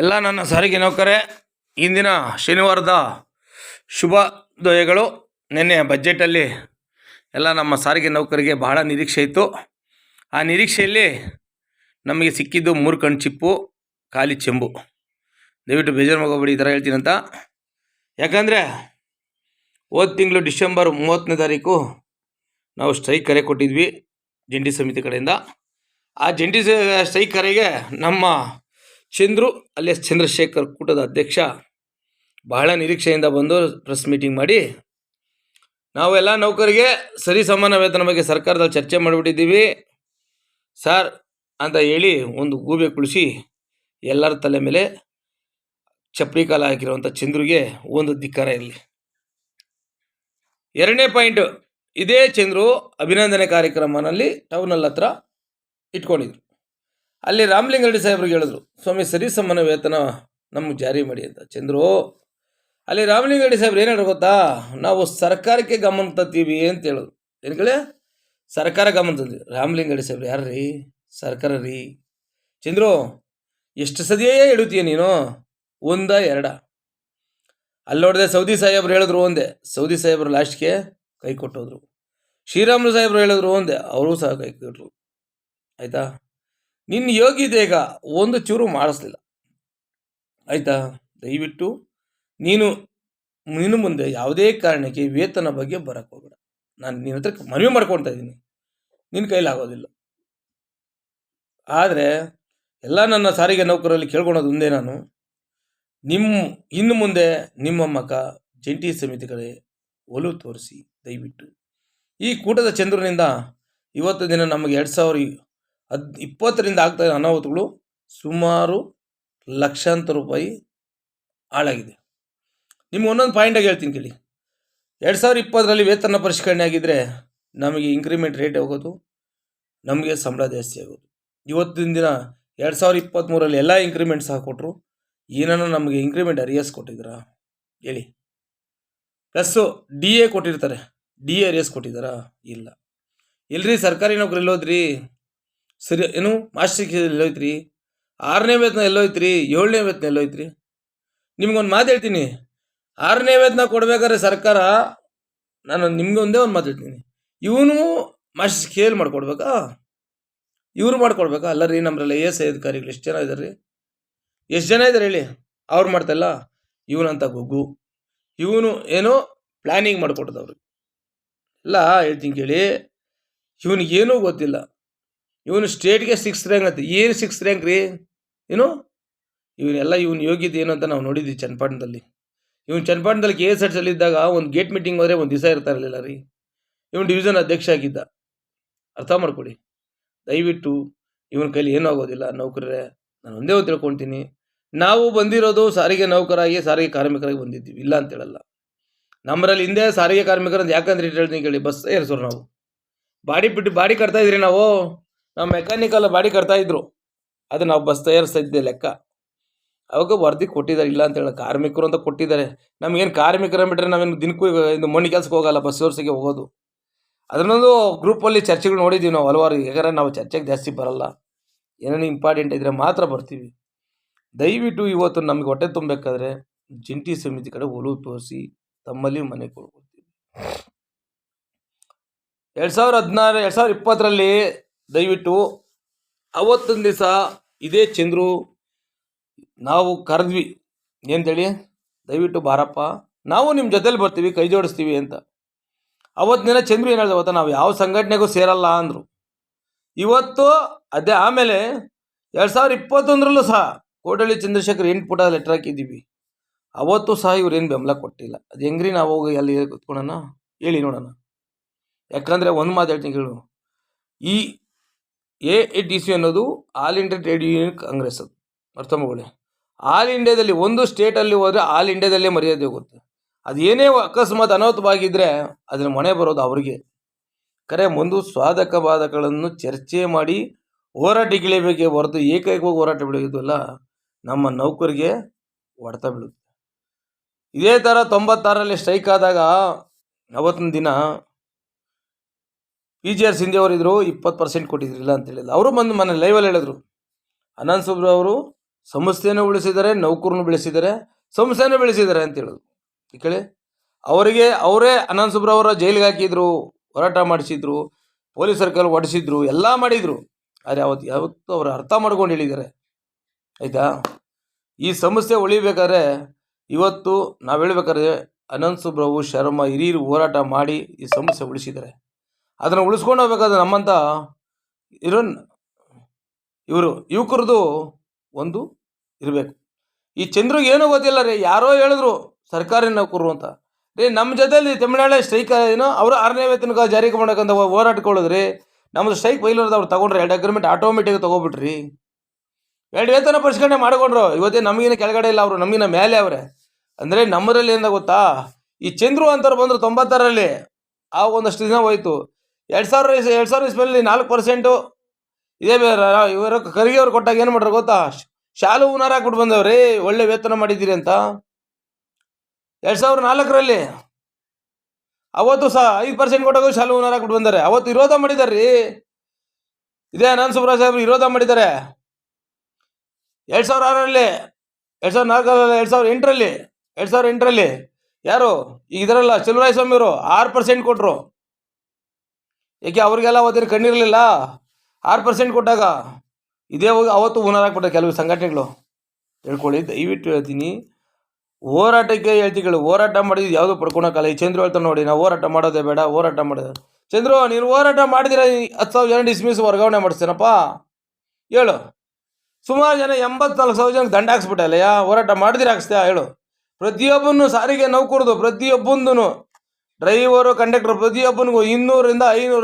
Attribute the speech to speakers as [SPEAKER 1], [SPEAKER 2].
[SPEAKER 1] ಎಲ್ಲ ನನ್ನ ಸಾರಿಗೆ ನೌಕರೇ, ಇಂದಿನ ಶನಿವಾರದ ಶುಭೋದಯಗಳು. ನಿನ್ನೆ ಬಜೆಟಲ್ಲಿ ಎಲ್ಲ ನಮ್ಮ ಸಾರಿಗೆ ನೌಕರಿಗೆ ಬಹಳ ನಿರೀಕ್ಷೆ ಇತ್ತು. ಆ ನಿರೀಕ್ಷೆಯಲ್ಲಿ ನಮಗೆ ಸಿಕ್ಕಿದ್ದು ಮೂರು ಕಣ್ಣು ಚಿಪ್ಪು, ಖಾಲಿ ಚೆಂಬು. ದಯವಿಟ್ಟು ಬೇಜಾರು ಮಗೋಬೇಡಿ ಈ ಥರ ಹೇಳ್ತೀನಂತ ಯಾಕಂದರೆ, ಹೋದ ತಿಂಗಳು ಡಿಸೆಂಬರ್ ಮೂವತ್ತನೇ ತಾರೀಕು ನಾವು ಸ್ಟ್ರೈಕ್ ಕರೆ ಕೊಟ್ಟಿದ್ವಿ, ಜಂಟಿ ಸಮಿತಿ ಕಡೆಯಿಂದ. ಆ ಜಂಟಿ ಸ್ಟ್ರೈಕ್ ಕರೆಗೆ ನಮ್ಮ ಚಂದ್ರು ಅಲಿಯಾಸ್ ಚಂದ್ರಶೇಖರ್ ಕೂಟದ ಅಧ್ಯಕ್ಷ ಬಹಳ ನಿರೀಕ್ಷೆಯಿಂದ ಬಂದು ಪ್ರೆಸ್ ಮೀಟಿಂಗ್ ಮಾಡಿ, ನಾವೆಲ್ಲ ನೌಕರಿಗೆ ಸರಿ ಸಮಾನ ವೇತನ ಬಗ್ಗೆ ಸರ್ಕಾರದಲ್ಲಿ ಚರ್ಚೆ ಮಾಡಿಬಿಟ್ಟಿದ್ದೀವಿ. ಸರ್ ಅಂತ ಹೇಳಿ ಒಂದು ಗೂಬೆ ಕುಳಿಸಿ ಎಲ್ಲರ ತಲೆ ಮೇಲೆ ಚಪ್ಪಲಿ ಕಾಲ ಹಾಕಿರುವಂಥ ಚಂದ್ರುಗೆ ಒಂದು ಧಿಕ್ಕಾರ ಇರಲಿ. ಎರಡನೇ ಪಾಯಿಂಟ್, ಇದೇ ಚಂದ್ರು ಅಭಿನಂದನೆ ಕಾರ್ಯಕ್ರಮನಲ್ಲಿ ಟೌನಲ್ಲಿ ಹತ್ರ ಇಟ್ಕೊಂಡಿದ್ರು. ಅಲ್ಲಿ ರಾಮಲಿಂಗರೆಡ್ಡಿ ಸಾಹೇಬ್ರಿಗೆ ಹೇಳಿದ್ರು, ಸ್ವಾಮಿ, ಸರಿ ಸಮಾನ ವೇತನ ನಮಗೆ ಜಾರಿ ಮಾಡಿ ಅಂತ. ಚಂದ್ರು, ಅಲ್ಲಿ ರಾಮಲಿಂಗರೆಡ್ಡಿ ಸಾಹೇಬ್ರು ಏನು ಗೊತ್ತಾ? ನಾವು ಸರ್ಕಾರಕ್ಕೆ ಗಮನ ತತ್ತೀವಿ ಅಂತ ಹೇಳಿದ್ರು. ಕೇಳಿ ಸರ್ಕಾರ ಗಮನ ತಂದ್ವಿ ರಾಮಲಿಂಗರೆಡ್ಡಿ ಸಾಹೇಬ್ರು ಯಾರು ರೀ ಸರ್ಕಾರ ರೀ? ಚಂದ್ರು, ಎಷ್ಟು ಸದಿಯೇ ಹೇಳುತ್ತೀಯ ನೀನು? ಒಂದ, ಎರಡ. ಅಲ್ಲಿ ನೋಡಿದೆ ಸೌದಿ ಸಾಹೇಬ್ರು ಹೇಳಿದ್ರು ಒಂದೇ. ಸೌದಿ ಸಾಹೇಬ್ರು ಲಾಸ್ಟ್ಗೆ ಕೈ ಕೊಟ್ಟೋದ್ರು. ಶ್ರೀರಾಮುಲು ಸಾಹೇಬ್ರು ಹೇಳಿದ್ರು ಒಂದೇ. ಅವರು ಸಹ ಕೈ ಕೊಟ್ಟರು ಆಯಿತಾ? ನಿನ್ನ ಯೋಗ್ಯತೆಗ ಒಂದು ಚೂರು ಮಾಡಿಸ್ಲಿಲ್ಲ. ಆಯಿತಾ? ದಯವಿಟ್ಟು ನೀನು ನೀನು ಮುಂದೆ ಯಾವುದೇ ಕಾರಣಕ್ಕೆ ವೇತನ ಬಗ್ಗೆ ಬರಕ್ಕೆ ಹೋಗಬೇಡ. ನಾನು ನಿನ್ನ ಹತ್ರ ಮನವಿ ಮಾಡ್ಕೊಳ್ತಾ ಇದ್ದೀನಿ. ನಿನ್ನ ಕೈಲಾಗೋದಿಲ್ಲ ಆದರೆ ಎಲ್ಲ ನನ್ನ ಸಾರಿಗೆ ನೌಕರಲ್ಲಿ ಕೇಳ್ಕೊಳೋದು ಒಂದೇ ನಾನು. ನಿಮ್ಮ ಇನ್ನು ಮುಂದೆ ನಿಮ್ಮ ಮಕ್ಕ ಜಂಟಿ ಸಮಿತಿಗಳೇ ಒಲು ತೋರಿಸಿ ದಯವಿಟ್ಟು. ಈ ಕೂಟದ ಚಂದ್ರನಿಂದ ಇವತ್ತು ದಿನ ನಮಗೆ ಎರಡು ಸಾವಿರ ಹದ್ ಇಪ್ಪತ್ತರಿಂದ ಆಗ್ತಾ ಅನಾಹುತಗಳು ಸುಮಾರು ಲಕ್ಷಾಂತರ ರೂಪಾಯಿ ಹಾಳಾಗಿದೆ. ನಿಮ್ಗೆ ಒಂದೊಂದು ಪಾಯಿಂಟಾಗಿ ಹೇಳ್ತೀನಿ ಕೇಳಿ. ಎರಡು ಸಾವಿರ ಇಪ್ಪತ್ತರಲ್ಲಿ ವೇತನ ಪರಿಷ್ಕರಣೆ ಆಗಿದ್ದರೆ ನಮಗೆ ಇನ್ಕ್ರಿಮೆಂಟ್ ರೇಟ್ ಹೋಗೋದು, ನಮಗೆ ಸಂಬಳ ಜಾಸ್ತಿ ಆಗೋದು. ಇವತ್ತಿನ ದಿನ ಎರಡು ಸಾವಿರ ಇಪ್ಪತ್ತ್ಮೂರಲ್ಲಿ ಎಲ್ಲ ಇಂಕ್ರಿಮೆಂಟ್ಸ್ ಹಾಕ್ಕೊಟ್ರು ಏನನ್ನ ನಮಗೆ ಇನ್ಕ್ರಿಮೆಂಟ್ ಅರಿಯಸ್ ಕೊಟ್ಟಿದ್ದೀರಾ ಹೇಳಿ. ಪ್ಲಸ್ಸು ಡಿ ಎ ಕೊಟ್ಟಿರ್ತಾರೆ. ಡಿ ಎ ಅರಿಯಸ್ ಕೊಟ್ಟಿದ್ದಾರಾ? ಇಲ್ಲ. ಇಲ್ರಿ ಸರ್ಕಾರಿ ನೌಕರಿ ಎಲ್ಲೋದ್ರಿ ಸರಿ, ಏನು? ಮಾಸ್ಟರ್ ಎಲ್ಲೋಯ್ತ್ರಿ ಆರನೇ ವೇತನ ಎಲ್ಲೋಯ್ತ್ರಿ ಏಳನೇ ವೇತನ ಎಲ್ಲೋಯ್ತ್ರಿ ನಿಮ್ಗೊಂದು ಮಾತು ಹೇಳ್ತೀನಿ. ಆರನೇ ವೇತನ ಕೊಡ್ಬೇಕಾದ್ರೆ ಸರ್ಕಾರ, ನಾನು ನಿಮ್ಗೆ ಒಂದೇ ಒಂದು ಮಾತು ಹೇಳ್ತೀನಿ. ಇವನು ಮಾಸ್ಟರ್ ಸ್ಕೇಲ್ ಮಾಡ್ಕೊಡ್ಬೇಕಾ? ಇವ್ರು ಮಾಡ್ಕೊಡ್ಬೇಕಾ? ಅಲ್ಲ ರೀ ನಮ್ಮಲ್ಲಿ ಎಸ್ ಐ ಅಧಿಕಾರಿಗಳು ಎಷ್ಟು ಜನ ಇದ್ದಾರೆ ರೀ? ಎಷ್ಟು ಜನ ಇದ್ದಾರೆ ಹೇಳಿ? ಅವ್ರು ಮಾಡ್ತಲ್ಲ ಇವನಂತ ಗುಗ್ಗು ಇವನು ಏನೋ ಪ್ಲ್ಯಾನಿಂಗ್ ಮಾಡಿಕೊಟ್ಟದವ್ರು. ಎಲ್ಲ ಹೇಳ್ತೀನಿ ಕೇಳಿ. ಇವನಿಗೇನೂ ಗೊತ್ತಿಲ್ಲ. ಇವನು ಸ್ಟೇಟ್ಗೆ ಸಿಕ್ಸ್ ರ್ಯಾಂಕ್ ಅಂತ, ಏನು ಸಿಕ್ಸ್ ರ್ಯಾಂಕ್ ರೀ? ಏನು? ಇವನ್ನೆಲ್ಲ ಇವನು ಯೋಗ್ಯತೆ ಏನು ಅಂತ ನಾವು ನೋಡಿದ್ವಿ ಚನ್ನಪಟ್ಟಣದಲ್ಲಿ. ಇವನು ಚನ್ನಪಟ್ಟಣದಲ್ಲಿ ಕೆ ಎಸ್ ಎಡ್ ಇದ್ದಾಗ ಒಂದು ಗೇಟ್ ಮೀಟಿಂಗ್ ಹೋದರೆ ಒಂದು ದಿವಸ ಇರ್ತಾ ಇರಲಿಲ್ಲ ರೀ. ಇವನು ಡಿವಿಷನ್ ಅಧ್ಯಕ್ಷ ಆಗಿದ್ದ. ಅರ್ಥ ಮಾಡ್ಕೊಳ್ಳಿ ದಯವಿಟ್ಟು ಇವನ ಕೈಲಿ ಏನೂ ಆಗೋದಿಲ್ಲ, ನೌಕರರೇ. ನಾನು ಒಂದೇ ಒಂದು ತಿಳ್ಕೊಳ್ತೀನಿ. ನಾವು ಬಂದಿರೋದು ಸಾರಿಗೆ ನೌಕರಾಗಿ, ಸಾರಿಗೆ ಕಾರ್ಮಿಕರಾಗಿ ಬಂದಿದ್ದೀವಿ. ಇಲ್ಲ ಅಂತ ಹೇಳಲ್ಲ. ನಮ್ಮರಲ್ಲಿ ಹಿಂದೆ ಸಾರಿಗೆ ಕಾರ್ಮಿಕರಂತ ಯಾಕಂದ್ರೆ ಹೇಳ್ತೀನಿ ಕೇಳಿ, ಬಸ್ ಏರಿಸೋರು ನಾವು. ಬಾಡಿ ಬಿಟ್ಟು, ಬಾಡಿ ಕಟ್ತಾ ಇದ್ರಿ ನಾವು? ನಾವು ಮೆಕ್ಯಾನಿಕಲ್ ಬಾಡಿ ಕಟ್ತಾ ಇದ್ರು. ಅದು ನಾವು ಬಸ್ ತಯಾರಿಸ್ತಾ ಇದ್ದೆ ಲೆಕ್ಕ. ಅವಾಗ ವರದಿ ಕೊಟ್ಟಿದ್ದಾರೆ, ಇಲ್ಲ ಅಂತ ಹೇಳಿ ಕಾರ್ಮಿಕರು ಅಂತ ಕೊಟ್ಟಿದ್ದಾರೆ. ನಮಗೇನು ಕಾರ್ಮಿಕರ ಬಿಟ್ಟರೆ ನಾವೇನು ದಿನಕ್ಕೂ ಇದು ಮಣ್ಣಿ ಕೆಲ್ಸಕ್ಕೆ ಹೋಗಲ್ಲ, ಬಸ್ ಸೋರ್ಸಿಗೆ ಹೋಗೋದು. ಅದನ್ನೊಂದು ಗ್ರೂಪಲ್ಲಿ ಚರ್ಚೆಗಳು ನೋಡಿದ್ದೀವಿ ನಾವು ಹಲವಾರು. ಯಾಕಂದರೆ ನಾವು ಚರ್ಚೆಗೆ ಜಾಸ್ತಿ ಬರಲ್ಲ. ಏನೇನು ಇಂಪಾರ್ಟೆಂಟ್ ಇದ್ದರೆ ಮಾತ್ರ ಬರ್ತೀವಿ. ದಯವಿಟ್ಟು ಇವತ್ತು ನಮಗೆ ಹೊಟ್ಟೆ ತುಂಬಬೇಕಾದ್ರೆ ಜಂಟಿ ಸಮಿತಿ ಕಡೆ ಒಲವು ತೋರಿಸಿ, ತಮ್ಮಲ್ಲಿ ಮನೆ ಕೊಡ್ಕೊಳ್ತೀವಿ. ಎರಡು ಸಾವಿರ ಹದಿನಾರು, ಎರಡು ಸಾವಿರ ಇಪ್ಪತ್ತರಲ್ಲಿ ದಯವಿಟ್ಟು ಅವತ್ತೊಂದು ದಿವಸ ಇದೇ ಚಂದ್ರು ನಾವು ಕರೆದ್ವಿ. ಏನಂತೇಳಿ? ದಯವಿಟ್ಟು ಬಾರಪ್ಪ, ನಾವು ನಿಮ್ಮ ಜೊತೆಲಿ ಬರ್ತೀವಿ, ಕೈ ಜೋಡಿಸ್ತೀವಿ ಅಂತ. ಅವತ್ತಿನ ಚಂದ್ರು ಏನು ಹೇಳ್ದೆ ಅವತ್ತು ನಾವು ಯಾವ ಸಂಘಟನೆಗೂ ಸೇರಲ್ಲ ಅಂದರು. ಇವತ್ತು ಅದೇ ಆಮೇಲೆ ಎರಡು ಸಾವಿರ ಇಪ್ಪತ್ತೊಂದರಲ್ಲೂ ಸಹ ಕೋಟಳ್ಳಿ ಚಂದ್ರಶೇಖರ್ ಎಂಟು ಪುಟ ಲೆಟ್ರ್ ಹಾಕಿದ್ದೀವಿ. ಅವತ್ತು ಸಹ ಇವ್ರೇನು ಬೆಂಬಲ ಕೊಟ್ಟಿಲ್ಲ. ಅದು ಹೆಂಗ್ರಿ ನಾವು ಹೋಗಿ ಅಲ್ಲಿ ಕೂತ್ಕೊಳ್ಳೋಣ ಹೇಳಿ ನೋಡೋಣ. ಯಾಕಂದರೆ ಒಂದು ಮಾತು ಹೇಳ್ತೀನಿ ಕೇಳು. ಈ ಎ ಎ ಟಿ ಸಿ ಅನ್ನೋದು all India trade union Congress ಅದು. ಅರ್ಥ ಆಲ್ ಇಂಡಿಯಾದಲ್ಲಿ ಒಂದು ಸ್ಟೇಟಲ್ಲಿ ಹೋದರೆ ಆಲ್ ಇಂಡಿಯಾದಲ್ಲೇ ಮರ್ಯಾದೆ ಹೋಗುತ್ತೆ. ಅದು ಏನೇ ಅಕಸ್ಮಾತ್ ಅನಾಹುತವಾಗಿದ್ದರೆ ಅದ್ರ ಮನೆ ಬರೋದು ಅವರಿಗೆ. ಕರೆ ಮುಂದೆ ಸ್ವಾಧಕ ಬಾಧಕಗಳನ್ನು ಚರ್ಚೆ ಮಾಡಿ ಹೋರಾಟಗಿಳಿಬೇಕೇ ಹೊರತು ಏಕೈಕವಾಗಿ ಹೋರಾಟ ಬಿಡೋದಿಲ್ಲ ನಮ್ಮ ನೌಕರಿಗೆ ಹೊಡೆತ ಬೀಳುತ್ತೆ. ಇದೇ ಥರ ತೊಂಬತ್ತಾರರಲ್ಲಿ ಸ್ಟ್ರೈಕ್ ಆದಾಗ ಅವತ್ತಿನ ದಿನ ಪಿ ಜಿ ಆರ್ ಸಿಂಧೆ ಅವರಿದ್ರು, ಇಪ್ಪತ್ತು ಪರ್ಸೆಂಟ್ ಕೊಟ್ಟಿದ್ರಿಲ್ಲ ಅಂತ ಹೇಳಿಲ್ಲ ಅವರು ಬಂದು ಮನೆ ಲೈವಲ್ಲಿ ಹೇಳಿದ್ರು. ಅನಂತ್ ಸುಬ್ರು ಅವರು ಸಂಸ್ಥೆಯನ್ನು ಉಳಿಸಿದ್ದಾರೆ ನೌಕರನ್ನು ಬೆಳೆಸಿದ್ದಾರೆ ಸಂಸ್ಥೆಯನ್ನು ಬೆಳೆಸಿದ್ದಾರೆ ಅಂತ ಹೇಳಿದ್ರು. ಈ ಕೇಳಿ ಅವರಿಗೆ, ಅವರೇ ಅನಂತ ಸುಬ್ರವರ ಜೈಲಿಗೆ ಹಾಕಿದ್ರು, ಹೋರಾಟ ಮಾಡಿಸಿದ್ರು, ಪೊಲೀಸ್ ಸರ್ಕಲ್ ಹೊಡೆಸಿದ್ರು ಎಲ್ಲ ಮಾಡಿದ್ರು. ಆದರೆ ಅವತ್ತು, ಯಾವತ್ತು ಅವರು ಅರ್ಥ ಮಾಡ್ಕೊಂಡು ಹೇಳಿದ್ದಾರೆ. ಆಯಿತಾ? ಈ ಸಂಸ್ಥೆ ಉಳಿಬೇಕಾದ್ರೆ ಇವತ್ತು ನಾವು ಹೇಳ್ಬೇಕಾದ್ರೆ ಅನಂತ್ ಸುಬ್ರವು ಶರ್ಮ ಹಿರಿಯರು ಹೋರಾಟ ಮಾಡಿ ಈ ಸಂಸ್ಥೆ ಉಳಿಸಿದ್ದಾರೆ. ಅದನ್ನು ಉಳಿಸ್ಕೊಂಡು ಹೋಗ್ಬೇಕಾದ್ರೆ ನಮ್ಮಂತ ಇರೋ ಇವರು ಯುವಕರದು ಒಂದು ಇರಬೇಕು. ಈ ಚಂದ್ರಿಗೆ ಏನೂ ಗೊತ್ತಿಲ್ಲ ರೀ, ಯಾರೋ ಹೇಳಿದ್ರು ಸರ್ಕಾರಿ ನೌಕರರು ಅಂತ. ರೀ ನಮ್ಮ ಜೊತೆಲಿ ತಮಿಳ್ನಾಡು ಸ್ಟ್ರೈಕ್ ಏನೋ, ಅವರು ಆರನೇ ವೇತನ ಜಾರಿಗೆ ಮಾಡಕ್ಕಂತ ಹೋರಾಟಕೊಳ್ಳೋದ್ರಿ ನಮ್ಮದು ಸ್ಟ್ರೈಕ್ ಬೈಲರ್ದು ಅವ್ರು ತಗೊಂಡ್ರೆ ಎರಡು ಅಗ್ರಿಮೆಂಟ್ ಆಟೋಮೆಟಿಕ್ ತಗೋಬಿಟ್ರಿ. ಎರಡು ವೇತನ ಪರಿಷ್ಕರಣೆ ಮಾಡಿಕೊಂಡ್ರು, ಇವತ್ತೇ ನಮಗಿನ ಕೆಳಗಡೆ ಇಲ್ಲ ಅವರು, ನಮಗಿನ ಮೇಲೆ ಅವರೇ. ಅಂದರೆ ನಮ್ಮರಲ್ಲಿ ಏನ ಗೊತ್ತಾ, ಈ ಚಂದ್ರು ಅಂತವ್ರು ಬಂದರು ತೊಂಬತ್ತಾರರಲ್ಲಿ, ಆ ಒಂದಷ್ಟು ದಿನ ಹೋಯ್ತು. ಎರಡು ಸಾವಿರ ಎರಡು ಸಾವಿರ ಇಸ್ಪಲ್ಲಿ ನಾಲ್ಕು ಪರ್ಸೆಂಟು. ಇದೇ ಇವರು ಖರ್ಗೆ ಅವ್ರು ಕೊಟ್ಟಾಗ ಏನು ಮಾಡ್ರು ಗೊತ್ತಾ? ಶಾಲು ಹೂನಾರ ಹಾಕ್ಬಿಟ್ಟು ಬಂದವ್ರಿ, ಒಳ್ಳೆ ವೇತನ ಮಾಡಿದ್ದೀರಿ ಅಂತ. ಎರಡು ಸಾವಿರ ನಾಲ್ಕರಲ್ಲಿ. ಅವತ್ತು ಸಹ ಐದು ಪರ್ಸೆಂಟ್ ಕೊಟ್ಟಾಗ ಶಾಲು ಹೂನಾರ ಹಾಕ್ಬಿಟ್ಟು ಬಂದಾರೆ. ಅವತ್ತು ವಿರೋಧ ಮಾಡಿದ್ದಾರೆ ರೀ ಇದೇ ಅನಂತ ಸುಬ್ರಾಜ್ ಸಾಹೇಬ್ರು ವಿರೋಧ ಮಾಡಿದ್ದಾರೆ ಎರಡು ಸಾವಿರ ಆರರಲ್ಲಿ, ಎರಡು ಸಾವಿರದ ನಾಲ್ಕರಲ್ಲಿ ಎರಡು ಸಾವಿರ ಎಂಟರಲ್ಲಿ, ಎರಡು ಸಾವಿರ ಎಂಟರಲ್ಲಿ. ಯಾರು? ಈಗ ಇದರಲ್ಲ ಸ್ವಾಮಿ ಅವರು ಆರು ಪರ್ಸೆಂಟ್ ಕೊಟ್ಟರು ಏಕೆ ಅವ್ರಿಗೆಲ್ಲ ಅವತ್ತಿನ ಕಣ್ಣಿರಲಿಲ್ಲ ಆರು ಪರ್ಸೆಂಟ್ ಕೊಟ್ಟಾಗ? ಇದೇ ಅವತ್ತು ಓನರ್ ಹಾಕ್ಬಿಟ್ಟ ಕೆಲವು ಸಂಘಟನೆಗಳು. ತಿಳ್ಕೊಳ್ಳಿ, ದಯವಿಟ್ಟು ಹೇಳ್ತೀನಿ. ಹೋರಾಟಕ್ಕೆ ಹೇಳ್ತಿಗಳು, ಹೋರಾಟ ಮಾಡಿದ್ದು ಯಾವುದು ಪಡ್ಕೊಳಕ್ಕಲ್ಲ ಈ ಚಂದ್ರು ಹೇಳ್ತಾನೆ ನೋಡಿ, ನಾವು ಹೋರಾಟ ಮಾಡೋದೇ ಬೇಡ, ಹೋರಾಟ ಮಾಡೋದು ಚಂದ್ರು, ನೀನು ಹೋರಾಟ ಮಾಡಿದಿರ ಹತ್ತು ಸಾವಿರ ಜನ ಡಿಸ್ಮಿಸ್ ವರ್ಗಾವಣೆ ಮಾಡಿಸ್ತೇನಪ್ಪ. ಹೇಳು. ಸುಮಾರು ಜನ ಎಂಬತ್ನಾಲ್ಕು ಸಾವಿರ ಜನಕ್ಕೆ ದಂಡ ಯಾ ಹೋರಾಟ ಮಾಡಿದಿರ ಹಾಕ್ಸ್ತೀಯ? ಹೇಳು. ಪ್ರತಿಯೊಬ್ಬನು ಸಾರಿಗೆ ನೌಕರದು ಪ್ರತಿಯೊಬ್ಬಂದೂ ಡ್ರೈವರು ಕಂಡಕ್ಟರ್ ಪ್ರತಿಯೊಬ್ಬನಿಗೂ ಇನ್ನೂರಿಂದ ಐನೂರು